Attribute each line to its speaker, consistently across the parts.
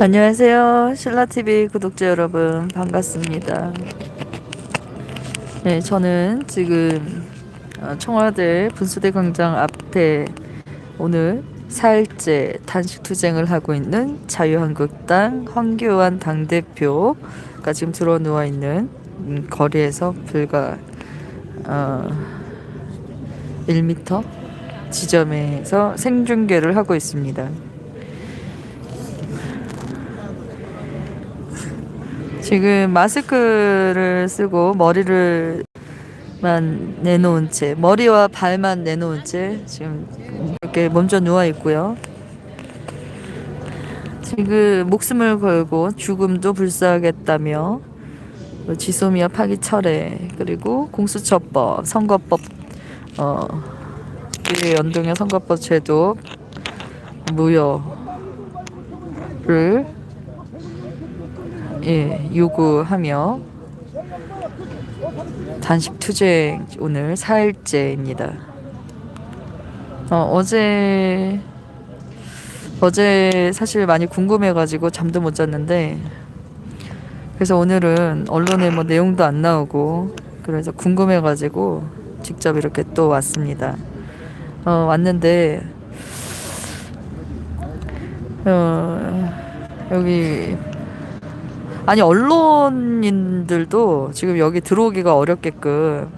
Speaker 1: 안녕하세요. 신라TV 구독자 여러분, 반갑습니다. 네, 저는 지금 어, 청와대 분수대 광장 앞에 오늘 4일째 단식 투쟁을 하고 있는 자유한국당 황교안 당대표가 지금 들어 누워 있는 음, 거리에서 불과 어, 1m 지점에서 생중계를 하고 있습니다. 지금 마스크를 쓰고 머리를 만 내놓은 채 머리와 발만 내놓은 채 지금 이렇게 먼저 누워 있고요. 지금 목숨을 걸고 죽음도 불사하겠다며 뭐 지소미아 파기 철회 그리고 공수처법 선거법 어 연동형 선거법 제도 무효를 예, 요구하며 단식 투쟁 오늘 4일째입니다. 어, 어제 어제 사실 많이 궁금해가지고 잠도 못 잤는데 그래서 오늘은 언론에 뭐 내용도 안 나오고 그래서 궁금해가지고 직접 이렇게 또 왔습니다. 어, 왔는데 어, 여기 아니 언론인들도 지금 여기 들어오기가 어렵게끔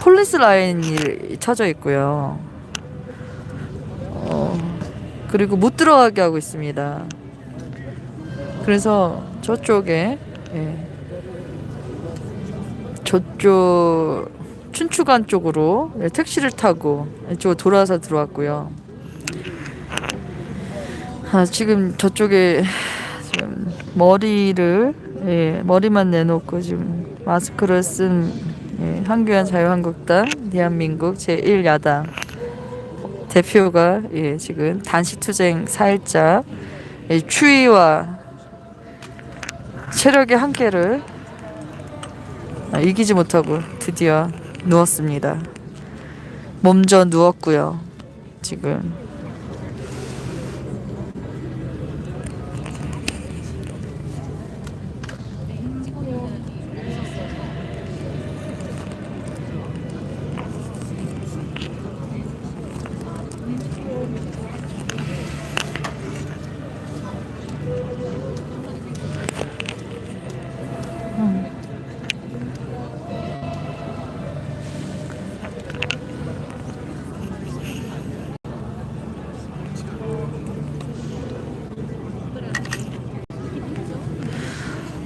Speaker 1: 폴리스 라인이 쳐져 있고요. 어, 그리고 못 들어가게 하고 있습니다. 그래서 저쪽에 예, 저쪽 춘추관 쪽으로 예, 택시를 타고 이쪽으로 돌아서 들어왔고요. 아, 지금 저쪽에 머리를 예, 머리만 내놓고 지금 마스크를 쓴 예, 한교안 자유한국당 대한민국 제1야당 대표가 예, 지금 단식투쟁 4일자 예, 추위와 체력의 한계를 아, 이기지 못하고 드디어 누웠습니다. 몸져 누웠고요. 지금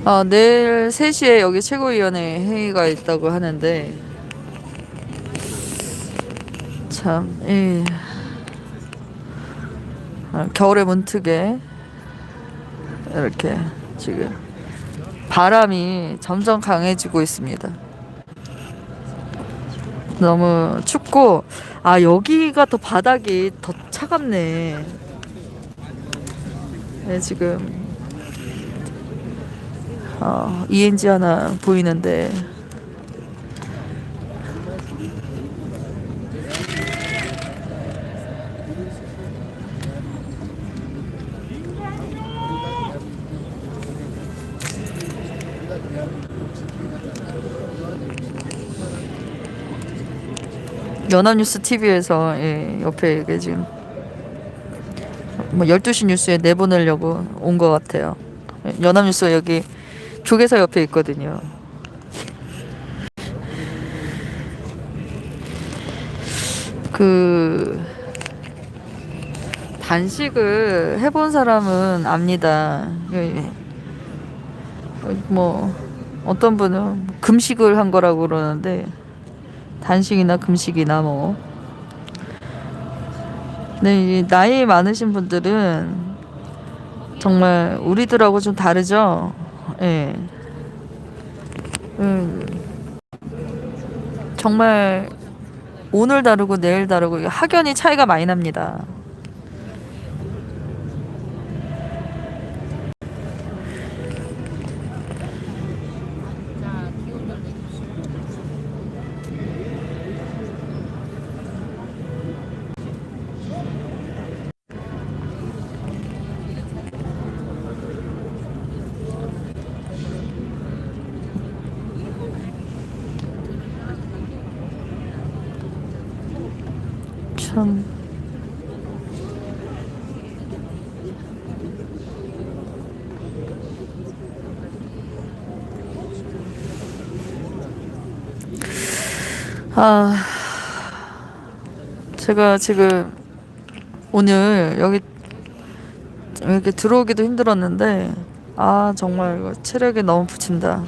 Speaker 1: 아, 내일 3시에 여기 최고위원회 회의가 있다고 하는데 참, 이 아, 겨울의 문특에 이렇게 지금 바람이 점점 강해지고 있습니다. 너무 춥고 아 여기가 더 바닥이 더 차갑네. 네, 지금 어, ENG 하나 보이는데 연합뉴스 TV에서 예, 옆에 지금 뭐 12시 뉴스에 내보내려고 온 것 같아요. 연합뉴스 여기 조계사 옆에 있거든요. 그 단식을 해본 사람은 압니다. 예, 뭐 어떤 분은 금식을 한 거라고 그러는데 단식이나 금식이나 뭐. 네, 나이 많으신 분들은 정말 우리들하고 좀 다르죠. 예. 음, 정말 오늘 다르고 내일 다르고 확연히 차이가 많이 납니다. 참. 아, 제가 지금 오늘 여기 이렇게 들어오기도 힘들었는데, 아, 정말 체력이 너무 붙인다.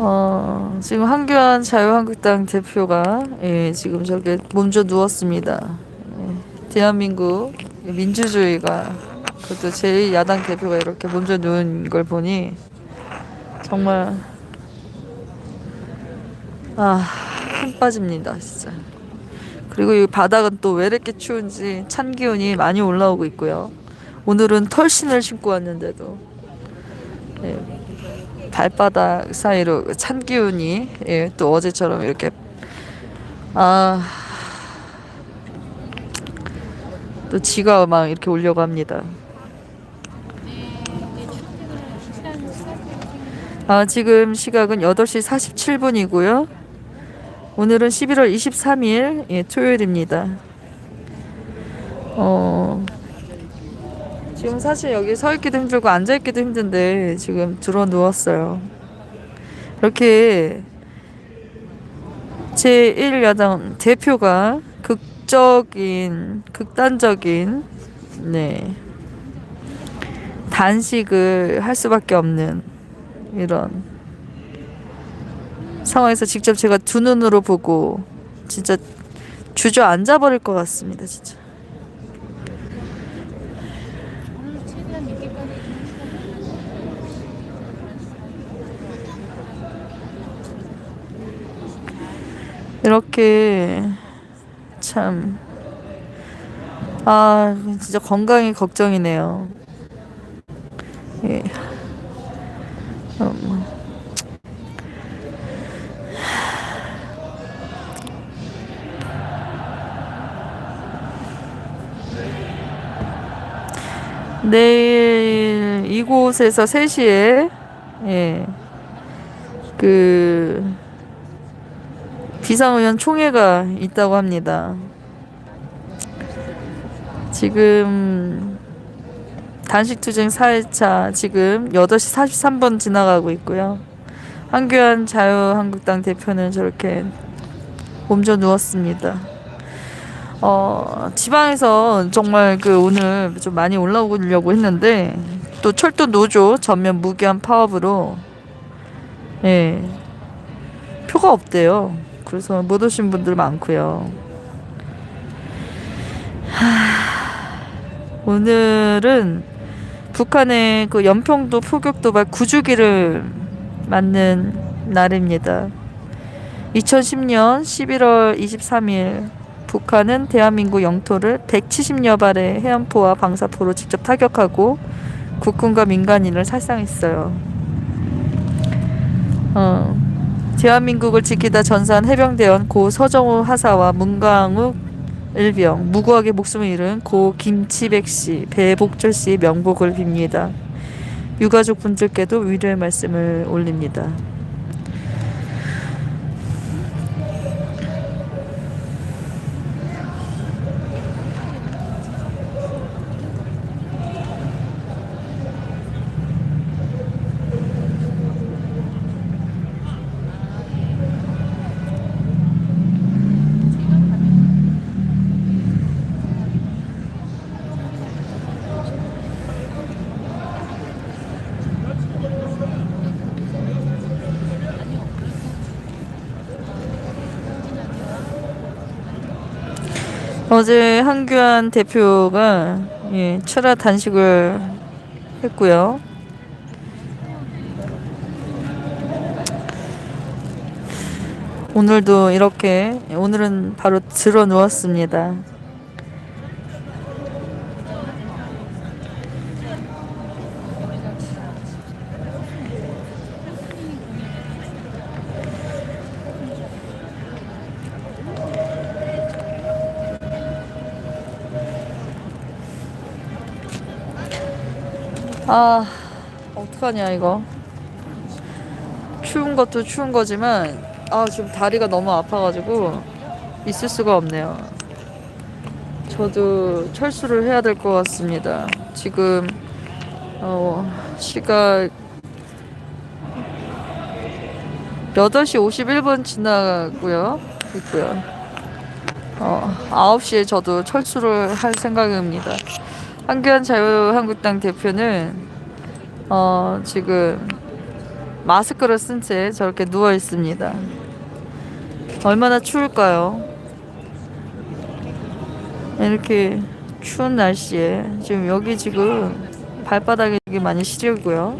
Speaker 1: 어, 지금 한교안 자유한국당 대표가 예, 지금 저렇게 몸져 누웠습니다. 예, 대한민국 민주주의가 그것도 제 야당 대표가 이렇게 몸져 누운 걸 보니 정말 아, 힘 빠집니다, 진짜. 그리고 이 바닥은 또 왜 이렇게 추운지 찬 기운이 많이 올라오고 있고요. 오늘은 털신을 신고 왔는데도 예, 발바닥 사이로 찬 기운이 예, 또 어제처럼 이렇게 아. 또 지가 막 이렇게 오려고 합니다. 아, 지금 시각은 8시 47분이고요. 오늘은 11월 23일 예, 토요일입니다. 어. 지금 사실 여기 서 있기도 힘들고 앉아 있기도 힘든데 지금 들어 누웠어요. 이렇게 제1야당 대표가 극적인 극단적인 네 단식을 할 수밖에 없는 이런 상황에서 직접 제가 두 눈으로 보고 진짜 주저앉아 버릴 것 같습니다 진짜
Speaker 2: 오늘 최대한 늦게까지
Speaker 1: 이렇게 참 아, 진짜 건강이 걱정이네요. 예. 음. 내일 이곳에서 3시에 예. 그 비상의원 총회가 있다고 합니다. 지금 단식투쟁 4일차 지금 8시 43분 지나가고 있고요. 한교안 자유한국당 대표는 저렇게 몸져 누웠습니다. 어, 지방에서 정말 그 오늘 좀 많이 올라오려고 했는데 또 철도 노조 전면 무기한 파업으로 예, 표가 없대요. 그래서 못 오신 분들 많고요. 하, 오늘은 북한의 그 연평도 포격 도발 9주기를 맞는 날입니다. 2010년 11월 23일 북한은 대한민국 영토를 170여 발의 해안포와 방사포로 직접 타격하고 국군과 민간인을 살상했어요. 어, 대한민국을 지키다 전사한 해병대원 고 서정우 하사와 문강욱 일병 무고하게 목숨을 잃은 고 김치백 씨, 배복철 씨의 명복을 빕니다. 유가족 분들께도 위로의 말씀을 올립니다. 어제 한규환 대표가 예, 철야 단식을 했고요. 오늘도 이렇게 오늘은 바로 들어 누웠습니다. 아 어떡하냐 이거 추운 것도 추운 거지만 아 지금 다리가 너무 아파가지고 있을 수가 없네요. 저도 철수를 해야 될 것 같습니다. 지금 어 시각 8시 51분 지나고요. 있고요. 어, 9시에 저도 철수를 할 생각입니다. 한교안 자유한국당 대표는 어, 지금 마스크를 쓴 채 저렇게 누워 있습니다. 얼마나 추울까요? 이렇게 추운 날씨에 지금 여기 지금 발바닥이 많이 시리고요.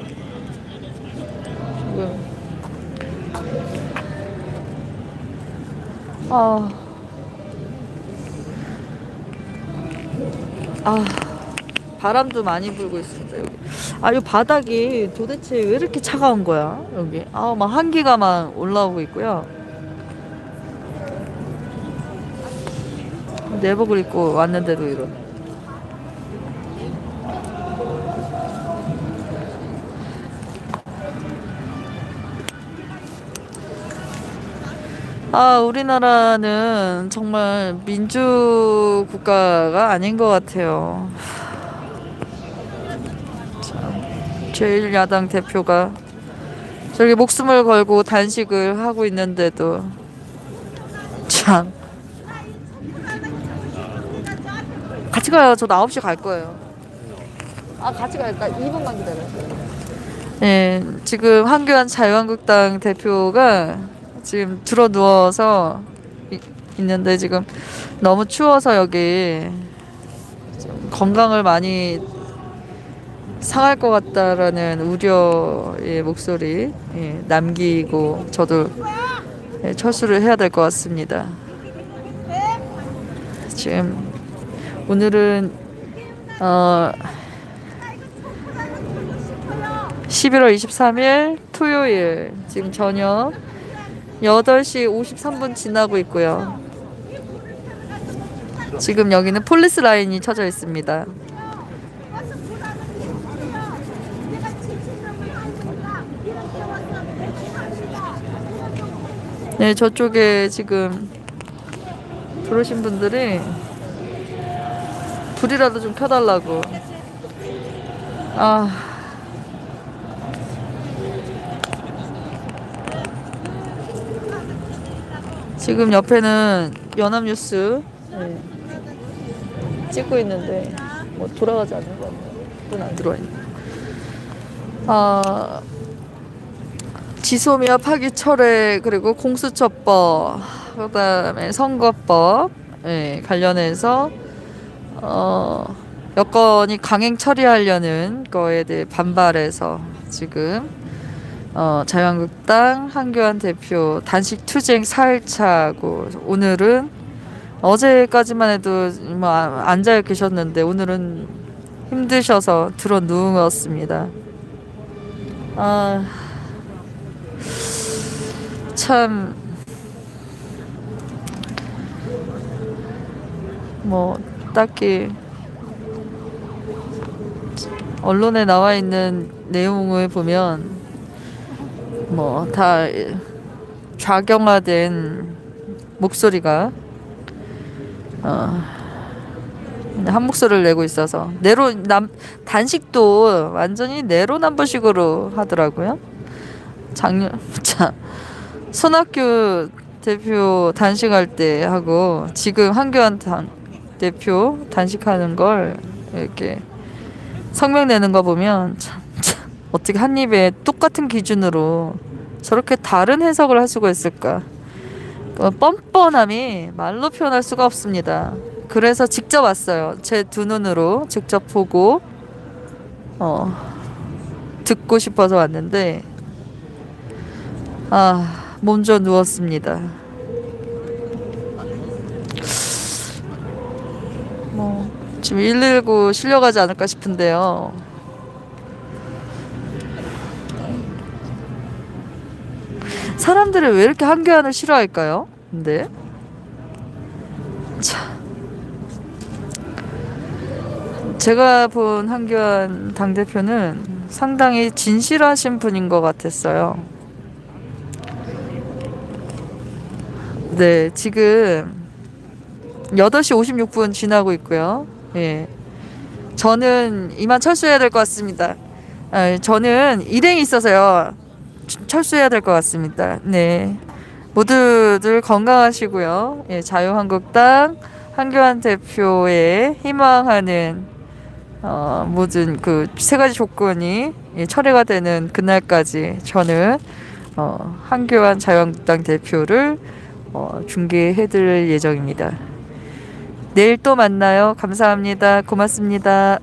Speaker 1: 아, 아, 바람도 많이 불고 있습니다. 여기. 아, 이 바닥이 도대체 왜 이렇게 차가운 거야? 여기. 아, 막 한기가 막 올라오고 있고요. 내복을 입고 왔는데도 이런. 아, 우리나라는 정말 민주 국가가 아닌 것 같아요. 참, 제1야당 대표가 저기 목숨을 걸고 단식을 하고 있는데도 참. 같이 가요. 저 9시 갈 거예요. 아, 같이 갈까? 2분만 기다려요. 네, 지금 한교안 자유한국당 대표가 지금 들어 누워서 이- 있는데 지금 너무 추워서 여기 좀 건강을 많이 상할 것 같다라는 우려의 목소리 예, 남기고 저도 예, 철수를 해야 될 것 같습니다. 지금 오늘은 어 11월 23일 토요일 지금 저녁 8시 53분 지나고 있고요. 지금 여기는 폴리스 라인이 쳐져 있습니다. 네, 저쪽에 지금 들어오신 분들이 불이라도 좀 켜달라고. 아. 지금 옆에는 연합뉴스 네. 찍고 있는데 뭐 돌아가지 않는 거 같네요. 눈안 들어와 있네. 아 지소미아 파기 철회 그리고 공수처법 그다음에 선거법 예, 관련해서 어 여건이 강행 처리하려는 거에 대해 반발해서 지금 어, 자유한국당 한교안 대표 단식 투쟁 4일차고 오늘은 어제까지만 해도 뭐 아- 앉아 계셨는데 오늘은 힘드셔서 들어 누웠습니다. 아, 참, 뭐, 딱히, 언론에 나와 있는 내용을 보면, 뭐, 다 좌경화된 목소리가, 어, 한 목소리를 내고 있어서 내로 남 단식도 완전히 내로남불식으로 하더라고요. 작년 자 손학규 대표 단식할 때 하고 지금 한교안 단, 대표 단식하는 걸 이렇게 성명 내는 거 보면 참, 참 어떻게 한 입에 똑같은 기준으로 저렇게 다른 해석을 할 수가 있을까? 어, 뻔뻔함이 말로 표현할 수가 없습니다. 그래서 직접 왔어요. 제 두 눈으로 직접 보고 어 듣고 싶어서 왔는데 아 먼저 누웠습니다. 뭐 지금 119 실려가지 않을까 싶은데요. 사람들이 왜 이렇게 한교안을 싫어할까요? 근데 참 제가 본 한교안 당 대표는 상당히 진실하신 분인 것 같았어요. 네, 지금 8시 56분 지나고 있고요. 예. 저는 이만 철수해야 될 것 같습니다. 아, 저는 일행이 있어서요. 치- 철수해야 될 것 같습니다. 네. 모두들 건강하시고요. 예, 자유한국당 한교안 대표의 희망하는 어, 모든 그 세 가지 조건이 예, 철회가 되는 그날까지 저는 어, 한교안 자유한국당 대표를 어, 중계해드릴 예정입니다. 내일 또 만나요. 감사합니다. 고맙습니다.